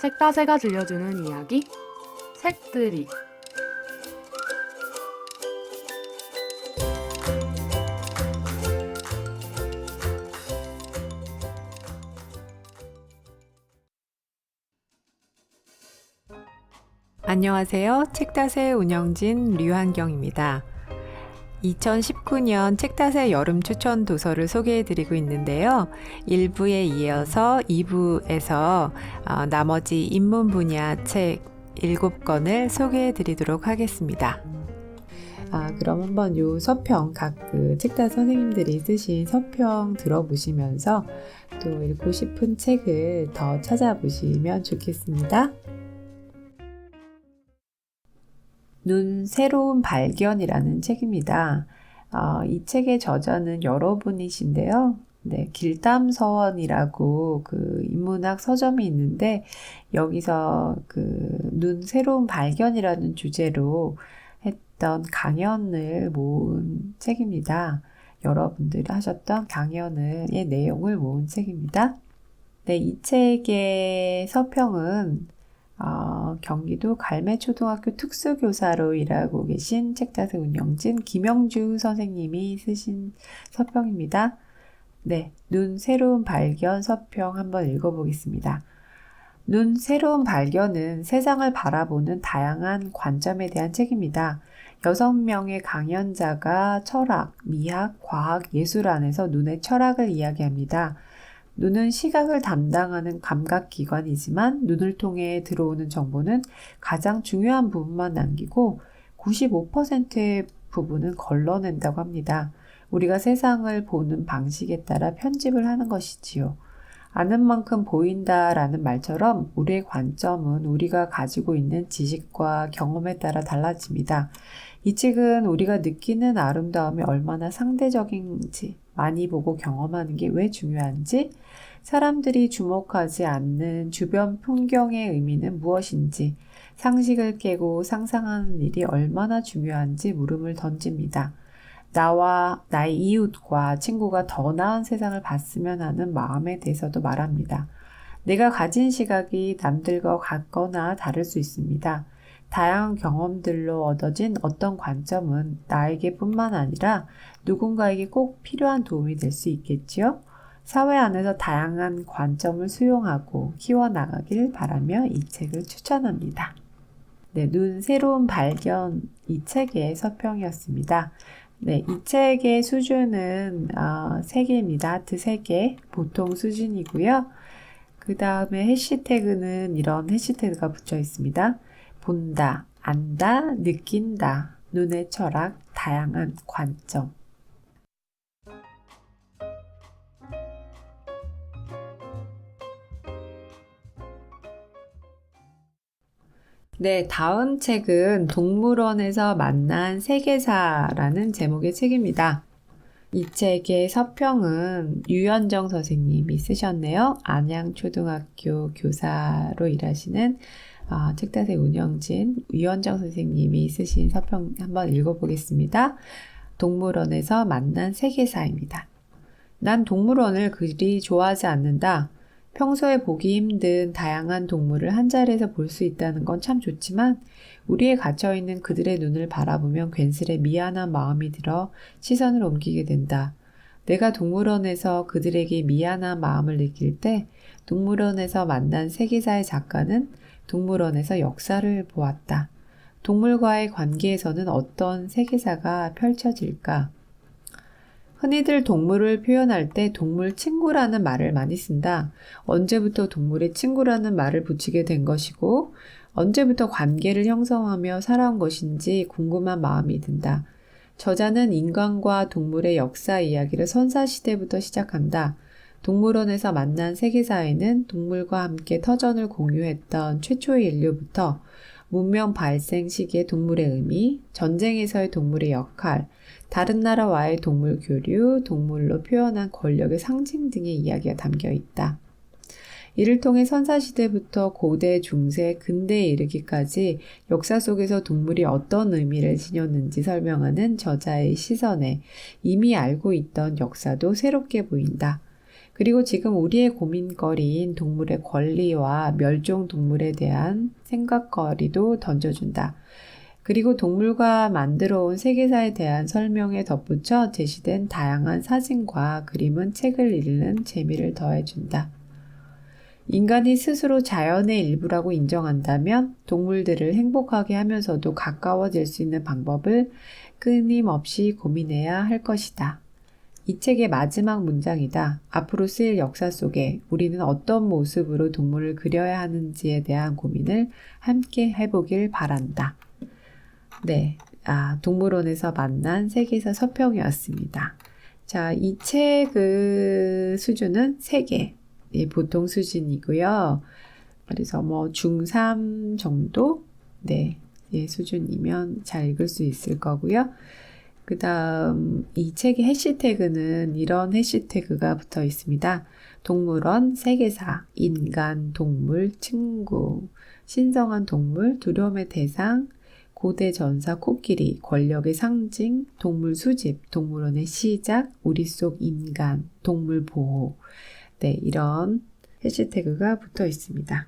책다새가 들려주는 이야기 책들이 안녕하세요. 책다새 운영진 류한경입니다. 2019년 책다새 여름 추천 도서를 소개해 드리고 있는데요. 1부에 이어서 2부에서 어, 나머지 입문 분야 책 7권을 소개해 드리도록 하겠습니다. 아, 그럼 한번 요 서평 각 그 책다 선생님들이 쓰신 서평 들어보시면서 또 읽고 싶은 책을 더 찾아보시면 좋겠습니다. 눈 새로운 발견이라는 책입니다. 어, 이 책의 저자는 여러분이신데요. 네, 길담서원이라고 그 인문학 서점이 있는데 여기서 그 눈 새로운 발견이라는 주제로 했던 강연을 모은 책입니다. 여러분들이 하셨던 강연의 내용을 모은 책입니다. 네, 이 책의 서평은 어, 경기도 갈매초등학교 특수교사로 일하고 계신 책다새 운영진 김영주 선생님이 쓰신 서평입니다. 네, 눈 새로운 발견 서평 한번 읽어보겠습니다. 눈 새로운 발견은 세상을 바라보는 다양한 관점에 대한 책입니다. 여섯 명의 강연자가 철학, 미학, 과학, 예술 안에서 눈의 철학을 이야기합니다. 눈은 시각을 담당하는 감각기관이지만 눈을 통해 들어오는 정보는 가장 중요한 부분만 남기고 95%의 부분은 걸러낸다고 합니다. 우리가 세상을 보는 방식에 따라 편집을 하는 것이지요. 아는 만큼 보인다 라는 말처럼 우리의 관점은 우리가 가지고 있는 지식과 경험에 따라 달라집니다. 이 책은 우리가 느끼는 아름다움이 얼마나 상대적인지, 많이 보고 경험하는 게 왜 중요한지, 사람들이 주목하지 않는 주변 풍경의 의미는 무엇인지, 상식을 깨고 상상하는 일이 얼마나 중요한지 물음을 던집니다. 나와 나의 이웃과 친구가 더 나은 세상을 봤으면 하는 마음에 대해서도 말합니다. 내가 가진 시각이 남들과 같거나 다를 수 있습니다. 다양한 경험들로 얻어진 어떤 관점은 나에게 뿐만 아니라 누군가에게 꼭 필요한 도움이 될 수 있겠지요? 사회 안에서 다양한 관점을 수용하고 키워나가길 바라며 이 책을 추천합니다. 네, 눈 새로운 발견 이 책의 서평이었습니다. 네, 이 책의 수준은 어, 3개입니다. 하트 3개, 보통 수준이고요. 그 다음에 해시태그는 이런 해시태그가 붙여 있습니다. 본다, 안다, 느낀다, 눈의 철학, 다양한 관점. 네, 다음 책은 동물원에서 만난 세계사라는 제목의 책입니다. 이 책의 서평은 유현정 선생님이 쓰셨네요. 안양초등학교 교사로 일하시는 어, 책다새 운영진 유현정 선생님이 쓰신 서평 한번 읽어보겠습니다. 동물원에서 만난 세계사입니다. 난 동물원을 그리 좋아하지 않는다. 평소에 보기 힘든 다양한 동물을 한 자리에서 볼 수 있다는 건 참 좋지만 우리에 갇혀 있는 그들의 눈을 바라보면 괜스레 미안한 마음이 들어 시선을 옮기게 된다. 내가 동물원에서 그들에게 미안한 마음을 느낄 때 동물원에서 만난 세계사의 작가는 동물원에서 역사를 보았다. 동물과의 관계에서는 어떤 세계사가 펼쳐질까? 흔히들 동물을 표현할 때 동물 친구라는 말을 많이 쓴다. 언제부터 동물의 친구라는 말을 붙이게 된 것이고, 언제부터 관계를 형성하며 살아온 것인지 궁금한 마음이 든다. 저자는 인간과 동물의 역사 이야기를 선사시대부터 시작한다. 동물원에서 만난 세계사에는 동물과 함께 터전을 공유했던 최초의 인류부터 문명 발생 시기의 동물의 의미, 전쟁에서의 동물의 역할, 다른 나라와의 동물 교류, 동물로 표현한 권력의 상징 등의 이야기가 담겨 있다. 이를 통해 선사시대부터 고대, 중세, 근대에 이르기까지 역사 속에서 동물이 어떤 의미를 지녔는지 설명하는 저자의 시선에 이미 알고 있던 역사도 새롭게 보인다. 그리고 지금 우리의 고민거리인 동물의 권리와 멸종 동물에 대한 생각거리도 던져준다. 그리고 동물과 만들어 온 세계사에 대한 설명에 덧붙여 제시된 다양한 사진과 그림은 책을 읽는 재미를 더해준다. 인간이 스스로 자연의 일부라고 인정한다면 동물들을 행복하게 하면서도 가까워질 수 있는 방법을 끊임없이 고민해야 할 것이다. 이 책의 마지막 문장이다. 앞으로 쓰일 역사 속에 우리는 어떤 모습으로 동물을 그려야 하는지에 대한 고민을 함께 해보길 바란다. 네. 아, 동물원에서 만난 세계사 서평이었습니다. 자, 이 책의 수준은 3개. 예, 보통 수준이고요. 그래서 뭐 중3 정도? 네. 예, 수준이면 잘 읽을 수 있을 거고요. 그 다음, 이 책의 해시태그는 이런 해시태그가 붙어 있습니다. 동물원, 세계사, 인간, 동물, 친구, 신성한 동물, 두려움의 대상, 고대 전사 코끼리, 권력의 상징, 동물 수집, 동물원의 시작, 우리 속 인간, 동물 보호. 네, 이런 해시태그가 붙어 있습니다.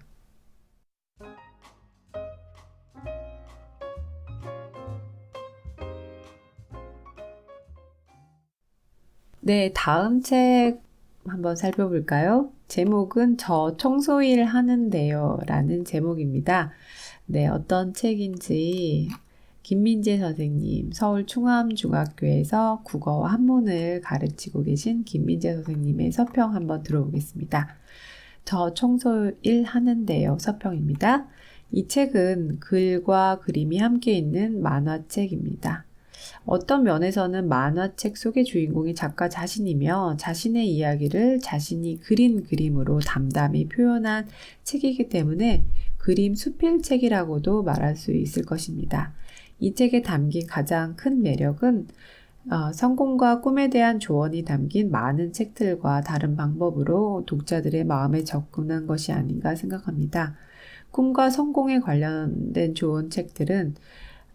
네, 다음 책 한번 살펴볼까요? 제목은 저 청소일 하는데요 라는 제목입니다. 네, 어떤 책인지 김민재 선생님, 서울 충암중학교에서 국어와 한문을 가르치고 계신 김민재 선생님의 서평 한번 들어보겠습니다. 저 청소일 하는데요 서평입니다. 이 책은 글과 그림이 함께 있는 만화책입니다. 어떤 면에서는 만화책 속의 주인공이 작가 자신이며 자신의 이야기를 자신이 그린 그림으로 담담히 표현한 책이기 때문에 그림 수필책이라고도 말할 수 있을 것입니다. 이 책에 담긴 가장 큰 매력은 어, 성공과 꿈에 대한 조언이 담긴 많은 책들과 다른 방법으로 독자들의 마음에 접근한 것이 아닌가 생각합니다. 꿈과 성공에 관련된 좋은 책들은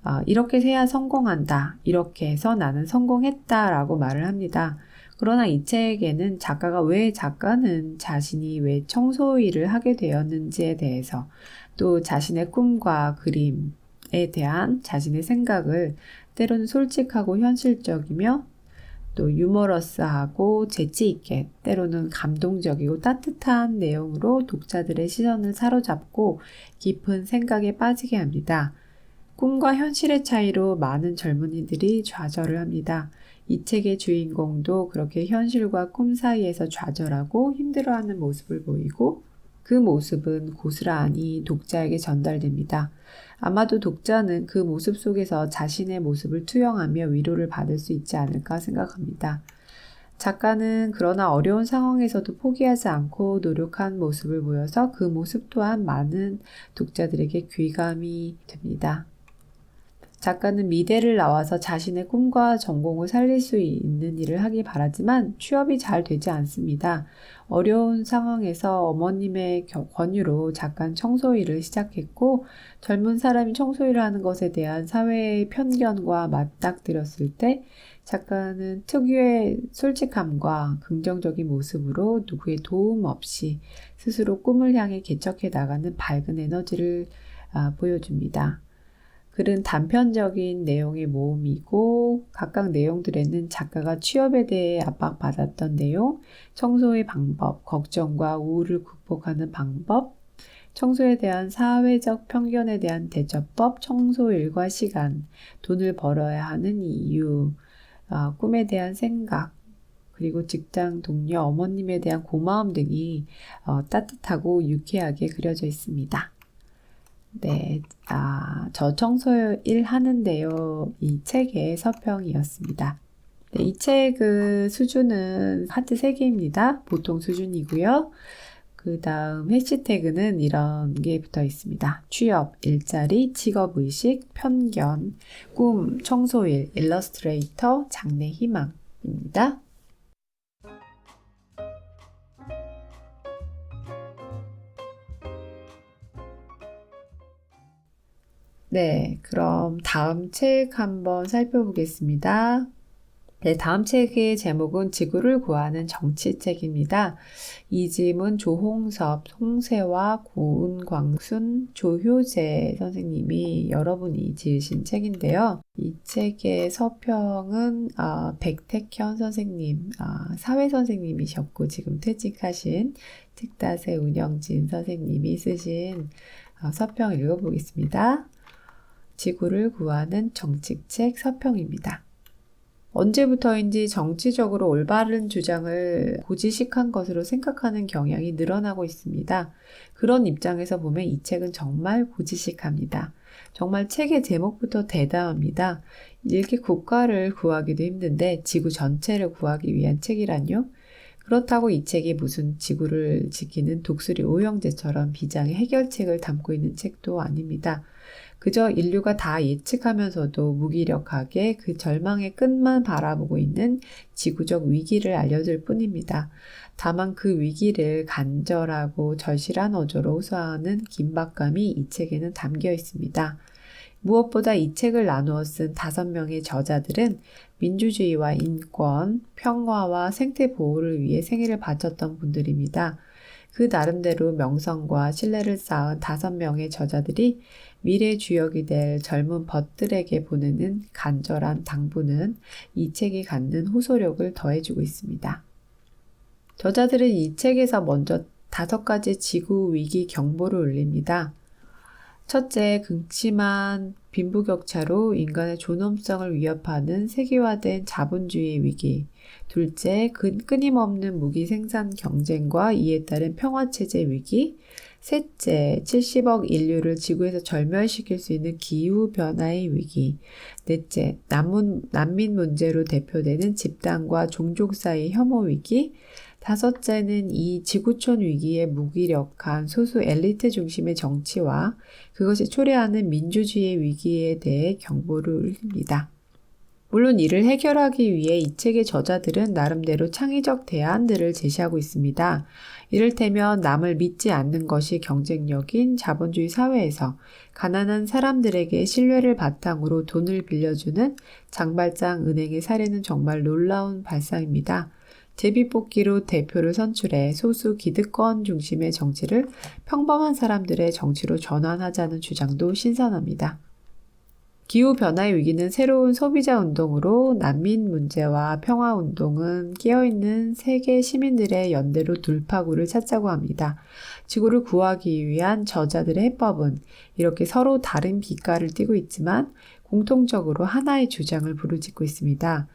어, 이렇게 해야 성공한다. 이렇게 해서 나는 성공했다. 라고 말을 합니다. 그러나 이 책에는 작가가 왜 작가는 자신이 왜 청소 일을 하게 되었는지에 대해서 또 자신의 꿈과 그림에 대한 자신의 생각을 때로는 솔직하고 현실적이며 또 유머러스하고 재치 있게 때로는 감동적이고 따뜻한 내용으로 독자들의 시선을 사로잡고 깊은 생각에 빠지게 합니다. 꿈과 현실의 차이로 많은 젊은이들이 좌절을 합니다. 이 책의 주인공도 그렇게 현실과 꿈 사이에서 좌절하고 힘들어하는 모습을 보이고 그 모습은 고스란히 독자에게 전달됩니다. 아마도 독자는 그 모습 속에서 자신의 모습을 투영하며 위로를 받을 수 있지 않을까 생각합니다. 작가는 그러나 어려운 상황에서도 포기하지 않고 노력한 모습을 보여서 그 모습 또한 많은 독자들에게 귀감이 됩니다. 작가는 미대를 나와서 자신의 꿈과 전공을 살릴 수 있는 일을 하기 바라지만 취업이 잘 되지 않습니다. 어려운 상황에서 어머님의 권유로 잠깐 청소 일을 시작했고 젊은 사람이 청소 일을 하는 것에 대한 사회의 편견과 맞닥뜨렸을 때 작가는 특유의 솔직함과 긍정적인 모습으로 누구의 도움 없이 스스로 꿈을 향해 개척해 나가는 밝은 에너지를 아, 보여줍니다. 글은 단편적인 내용의 모음이고 각각 내용들에는 작가가 취업에 대해 압박받았던 내용, 청소의 방법, 걱정과 우울을 극복하는 방법, 청소에 대한 사회적 편견에 대한 대처법, 청소 일과 시간, 돈을 벌어야 하는 이유, 어, 꿈에 대한 생각, 그리고 직장 동료 어머님에 대한 고마움 등이 어, 따뜻하고 유쾌하게 그려져 있습니다. 네, 아, 저 청소 일 하는데요. 이 책의 서평이었습니다. 네, 이 책의 수준은 하트 3개입니다. 보통 수준이고요. 그 다음 해시태그는 이런 게 붙어 있습니다. 취업, 일자리, 직업의식, 편견, 꿈, 청소일, 일러스트레이터, 장래 희망입니다. 네, 그럼 다음 책 한번 살펴보겠습니다. 네, 다음 책의 제목은 지구를 구하는 정치책입니다. 이짐은 조홍섭, 송세화, 고은광순, 조효재 선생님이 여러분이 지으신 책인데요. 이 책의 서평은 어, 백택현 선생님, 어, 사회 선생님이셨고 지금 퇴직하신 특다세 운영진 선생님이 쓰신 어, 서평 읽어보겠습니다. 지구를 구하는 정치책 서평입니다. 언제부터인지 정치적으로 올바른 주장을 고지식한 것으로 생각하는 경향이 늘어나고 있습니다. 그런 입장에서 보면 이 책은 정말 고지식합니다. 정말 책의 제목부터 대담합니다. 이렇게 국가를 구하기도 힘든데 지구 전체를 구하기 위한 책이란요? 그렇다고 이 책이 무슨 지구를 지키는 독수리 오형제처럼 비장의 해결책을 담고 있는 책도 아닙니다. 그저 인류가 다 예측하면서도 무기력하게 그 절망의 끝만 바라보고 있는 지구적 위기를 알려줄 뿐입니다. 다만 그 위기를 간절하고 절실한 어조로 호소하는 긴박감이 이 책에는 담겨 있습니다. 무엇보다 이 책을 나누어 쓴 다섯 명의 저자들은 민주주의와 인권, 평화와 생태 보호를 위해 생애를 바쳤던 분들입니다. 그 나름대로 명성과 신뢰를 쌓은 다섯 명의 저자들이 미래 주역이 될 젊은 벗들에게 보내는 간절한 당부는 이 책이 갖는 호소력을 더해주고 있습니다. 저자들은 이 책에서 먼저 다섯 가지 지구 위기 경보를 울립니다. 첫째, 극심한 빈부격차로 인간의 존엄성을 위협하는 세계화된 자본주의 위기. 둘째, 그 끊임없는 무기 생산 경쟁과 이에 따른 평화체제 위기. 셋째, 70억 인류를 지구에서 절멸시킬 수 있는 기후변화의 위기. 넷째, 난문, 난민 문제로 대표되는 집단과 종족 사이 혐오 위기. 다섯째는 이 지구촌 위기에 무기력한 소수 엘리트 중심의 정치와 그것이 초래하는 민주주의 위기에 대해 경보를 울립니다. 물론 이를 해결하기 위해 이 책의 저자들은 나름대로 창의적 대안들을 제시하고 있습니다. 이를테면 남을 믿지 않는 것이 경쟁력인 자본주의 사회에서 가난한 사람들에게 신뢰를 바탕으로 돈을 빌려주는 장발장 은행의 사례는 정말 놀라운 발상입니다. 제비뽑기로 대표를 선출해 소수 기득권 중심의 정치를 평범한 사람들의 정치로 전환하자는 주장도 신선합니다. 기후변화의 위기는 새로운 소비자 운동으로 난민 문제와 평화 운동은 깨어있는 세계 시민들의 연대로 돌파구를 찾자고 합니다. 지구를 구하기 위한 저자들의 해법은 이렇게 서로 다른 빛깔을 띠고 있지만 공통적으로 하나의 주장을 부르짖고 있습니다.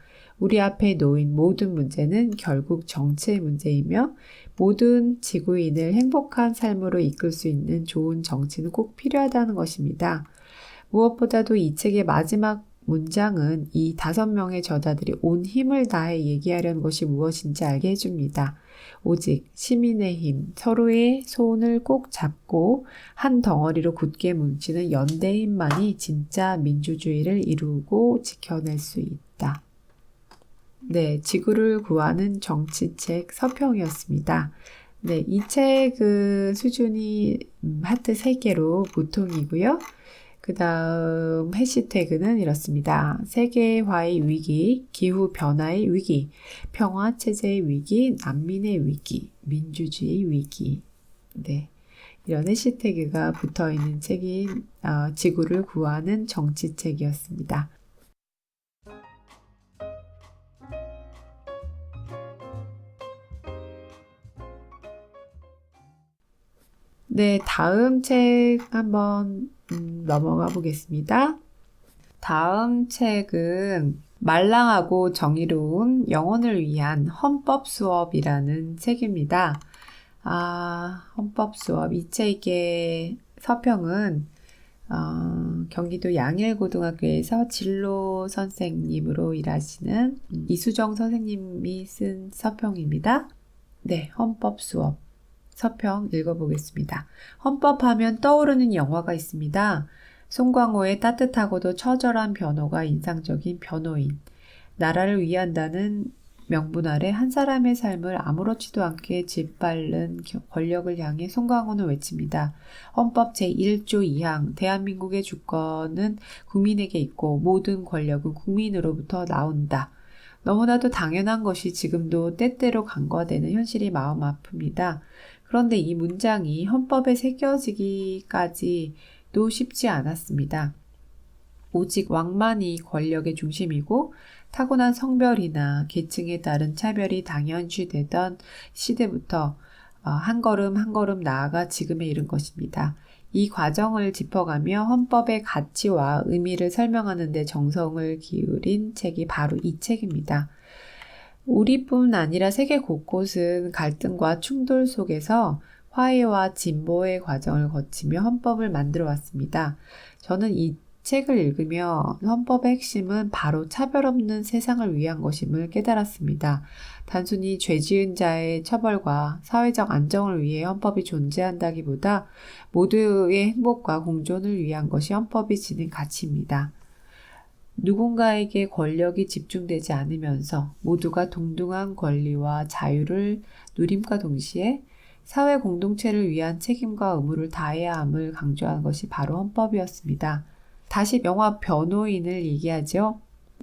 우리 앞에 놓인 모든 문제는 결국 정치의 문제이며 모든 지구인을 행복한 삶으로 이끌 수 있는 좋은 정치는 꼭 필요하다는 것입니다. 무엇보다도 이 책의 마지막 문장은 이 다섯 명의 저자들이 온 힘을 다해 얘기하려는 것이 무엇인지 알게 해줍니다. 오직 시민의 힘, 서로의 손을 꼭 잡고 한 덩어리로 굳게 뭉치는 연대 힘만이 진짜 민주주의를 이루고 지켜낼 수 있다. 네, 지구를 구하는 정치책 서평이었습니다. 네, 이 책은 수준이 음, 하트 3개로 보통이고요. 그 다음 해시태그는 이렇습니다. 세계화의 위기, 기후변화의 위기, 평화체제의 위기, 난민의 위기, 민주주의 위기. 네. 이런 해시태그가 붙어 있는 책이 어, 지구를 구하는 정치책이었습니다. 네, 다음 책 한번 음, 넘어가 보겠습니다. 다음 책은 말랑하고 정의로운 영혼을 위한 헌법 수업이라는 책입니다. 아, 헌법 수업. 이 책의 서평은 어, 경기도 양일고등학교에서 진로 선생님으로 일하시는 이수정 선생님이 쓴 서평입니다. 네, 헌법 수업. 서평 읽어보겠습니다. 헌법하면 떠오르는 영화가 있습니다. 송광호의 따뜻하고도 처절한 변호가 인상적인 변호인. 나라를 위한다는 명분 아래 한 사람의 삶을 아무렇지도 않게 짓밟는 권력을 향해 송광호는 외칩니다. 헌법 제1조 2항 대한민국의 주권은 국민에게 있고 모든 권력은 국민으로부터 나온다. 너무나도 당연한 것이 지금도 때때로 간과되는 현실이 마음 아픕니다. 그런데 이 문장이 헌법에 새겨지기까지도 쉽지 않았습니다. 오직 왕만이 권력의 중심이고 타고난 성별이나 계층에 따른 차별이 당연시되던 시대부터 어, 한 걸음 한 걸음 나아가 지금에 이른 것입니다. 이 과정을 짚어가며 헌법의 가치와 의미를 설명하는 데 정성을 기울인 책이 바로 이 책입니다. 우리뿐 아니라 세계 곳곳은 갈등과 충돌 속에서 화해와 진보의 과정을 거치며 헌법을 만들어 왔습니다. 저는 이 책을 읽으며 헌법의 핵심은 바로 차별 없는 세상을 위한 것임을 깨달았습니다. 단순히 죄 지은 자의 처벌과 사회적 안정을 위해 헌법이 존재한다기보다 모두의 행복과 공존을 위한 것이 헌법이 지닌 가치입니다. 누군가에게 권력이 집중되지 않으면서 모두가 동등한 권리와 자유를 누림과 동시에 사회 공동체를 위한 책임과 의무를 다해야 함을 강조한 것이 바로 헌법이었습니다. 다시 영화 변호인을 얘기하죠.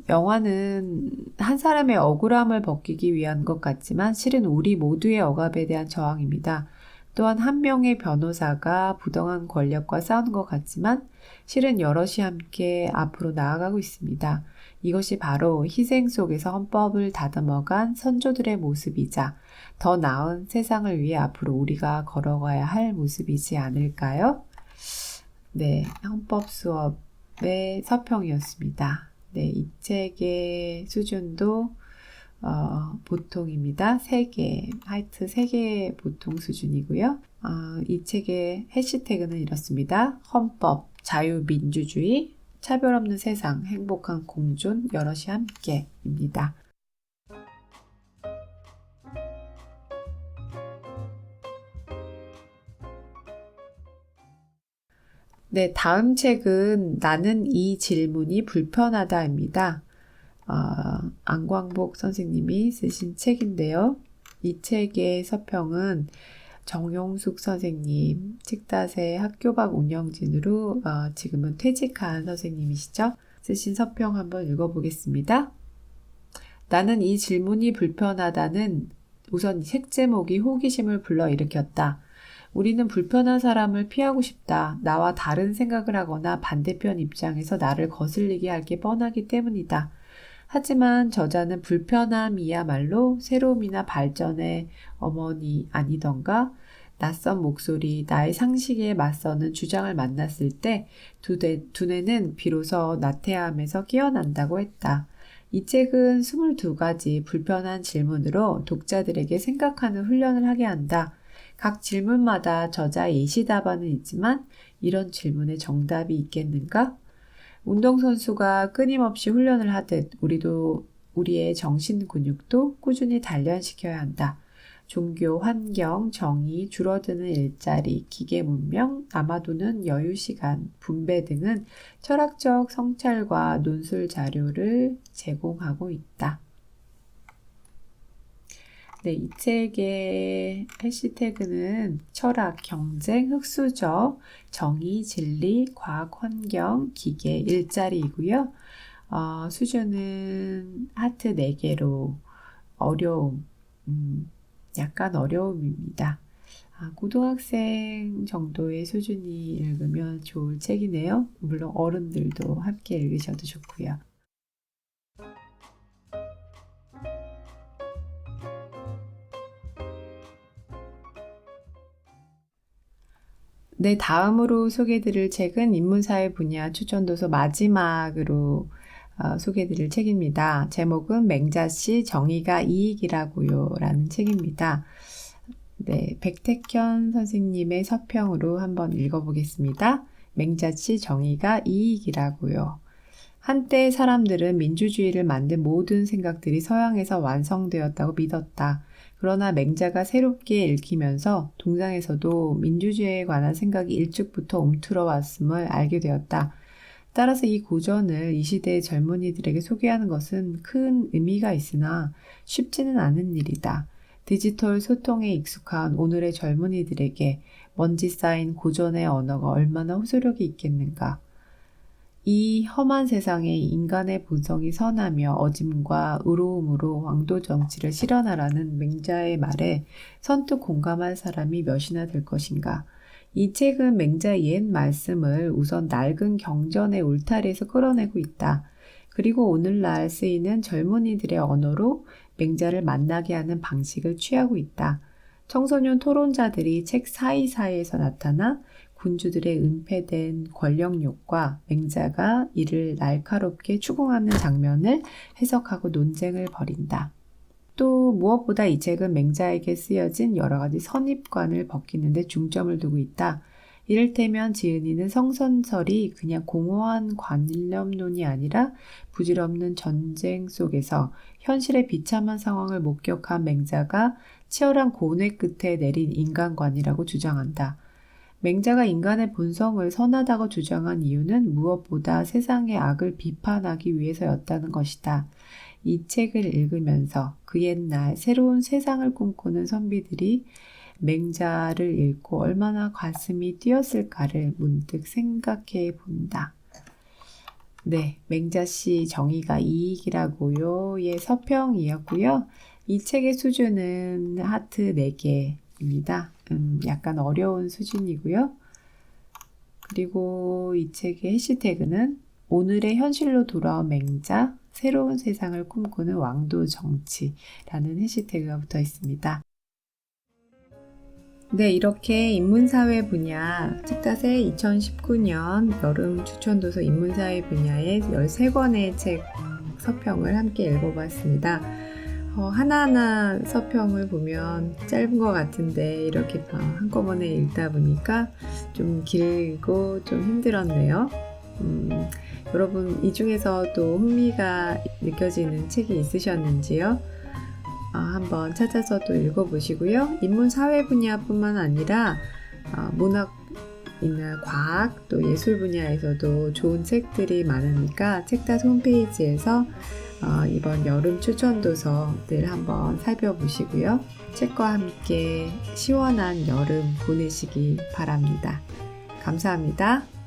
영화는 한 사람의 억울함을 벗기기 위한 것 같지만 실은 우리 모두의 억압에 대한 저항입니다. 또한 한 명의 변호사가 부당한 권력과 싸우는 것 같지만 실은 여럿이 함께 앞으로 나아가고 있습니다. 이것이 바로 희생 속에서 헌법을 다듬어간 선조들의 모습이자 더 나은 세상을 위해 앞으로 우리가 걸어가야 할 모습이지 않을까요? 네, 헌법 수업의 서평이었습니다. 네, 이 책의 수준도 어, 보통입니다. 3개, 하이트 3개 보통 수준이고요. 어, 이 책의 해시태그는 이렇습니다. 헌법, 자유민주주의, 차별 없는 세상, 행복한 공존, 여럿이 함께입니다. 네, 다음 책은 나는 이 질문이 불편하다입니다. 어, 안광복 선생님이 쓰신 책인데요. 이 책의 서평은 정용숙 선생님, 책다새 학교박 운영진으로 어, 지금은 퇴직한 선생님이시죠. 쓰신 서평 한번 읽어보겠습니다. 나는 이 질문이 불편하다는 우선 책 제목이 호기심을 불러일으켰다. 우리는 불편한 사람을 피하고 싶다. 나와 다른 생각을 하거나 반대편 입장에서 나를 거슬리게 할 게 뻔하기 때문이다. 하지만 저자는 불편함이야말로 새로움이나 발전의 어머니 아니던가 낯선 목소리, 나의 상식에 맞서는 주장을 만났을 때 두뇌, 두뇌는 비로소 나태함에서 깨어난다고 했다. 이 책은 22가지 불편한 질문으로 독자들에게 생각하는 훈련을 하게 한다. 각 질문마다 저자 예시 답안은 있지만 이런 질문에 정답이 있겠는가? 운동선수가 끊임없이 훈련을 하듯 우리도 우리의 정신 근육도 꾸준히 단련시켜야 한다. 종교, 환경, 정의, 줄어드는 일자리, 기계 문명, 남아도는 여유 시간, 분배 등은 철학적 성찰과 논술 자료를 제공하고 있다. 네, 이 책의 해시태그는 철학, 경쟁, 흑수저, 정의, 진리, 과학, 환경, 기계, 일자리이고요. 어, 수준은 하트 4개로 어려움, 음, 약간 어려움입니다. 아, 고등학생 정도의 수준이 읽으면 좋을 책이네요. 물론 어른들도 함께 읽으셔도 좋고요. 네, 다음으로 소개드릴 책은 인문사회 분야 추천도서 마지막으로 어, 소개드릴 책입니다. 제목은 맹자씨 정의가 이익이라고요 라는 책입니다. 네, 백택현 선생님의 서평으로 한번 읽어보겠습니다. 맹자씨 정의가 이익이라고요. 한때 사람들은 민주주의를 만든 모든 생각들이 서양에서 완성되었다고 믿었다. 그러나 맹자가 새롭게 읽히면서 동상에서도 민주주의에 관한 생각이 일찍부터 움트러 왔음을 알게 되었다. 따라서 이 고전을 이 시대의 젊은이들에게 소개하는 것은 큰 의미가 있으나 쉽지는 않은 일이다. 디지털 소통에 익숙한 오늘의 젊은이들에게 먼지 쌓인 고전의 언어가 얼마나 호소력이 있겠는가. 이 험한 세상에 인간의 본성이 선하며 어짐과 의로움으로 왕도 정치를 실현하라는 맹자의 말에 선뜻 공감할 사람이 몇이나 될 것인가. 이 책은 맹자의 옛 말씀을 우선 낡은 경전의 울타리에서 끌어내고 있다. 그리고 오늘날 쓰이는 젊은이들의 언어로 맹자를 만나게 하는 방식을 취하고 있다. 청소년 토론자들이 책 사이사이에서 나타나 군주들의 은폐된 권력욕과 맹자가 이를 날카롭게 추궁하는 장면을 해석하고 논쟁을 벌인다. 또 무엇보다 이 책은 맹자에게 쓰여진 여러 가지 선입관을 벗기는 데 중점을 두고 있다. 이를테면 지은이는 성선설이 그냥 공허한 관념론이 아니라 부질없는 전쟁 속에서 현실의 비참한 상황을 목격한 맹자가 치열한 고뇌 끝에 내린 인간관이라고 주장한다. 맹자가 인간의 본성을 선하다고 주장한 이유는 무엇보다 세상의 악을 비판하기 위해서였다는 것이다. 이 책을 읽으면서 그 옛날 새로운 세상을 꿈꾸는 선비들이 맹자를 읽고 얼마나 가슴이 뛰었을까를 문득 생각해 본다. 네, 맹자씨 정의가 이익이라고요의 서평이었고요. 이 책의 수준은 하트 4개입니다. 음, 약간 어려운 수준이고요. 그리고 이 책의 해시태그는 오늘의 현실로 돌아온 맹자, 새로운 세상을 꿈꾸는 왕도 정치라는 해시태그가 붙어 있습니다. 네, 이렇게 인문사회 분야 책닷의 2019년 여름 추천도서 인문사회 분야의 13권의 책 서평을 함께 읽어봤습니다. 어, 하나하나 서평을 보면 짧은 것 같은데 이렇게 어, 한꺼번에 읽다 보니까 좀 길고 좀 힘들었네요. 음, 여러분 이 중에서도 흥미가 느껴지는 책이 있으셨는지요? 어, 한번 찾아서 또 읽어보시고요. 인문 사회 분야뿐만 아니라 어, 문학이나 과학 또 예술 분야에서도 좋은 책들이 많으니까 책닷 홈페이지에서 어, 이번 여름 추천 도서들 한번 살펴보시고요. 책과 함께 시원한 여름 보내시기 바랍니다. 감사합니다.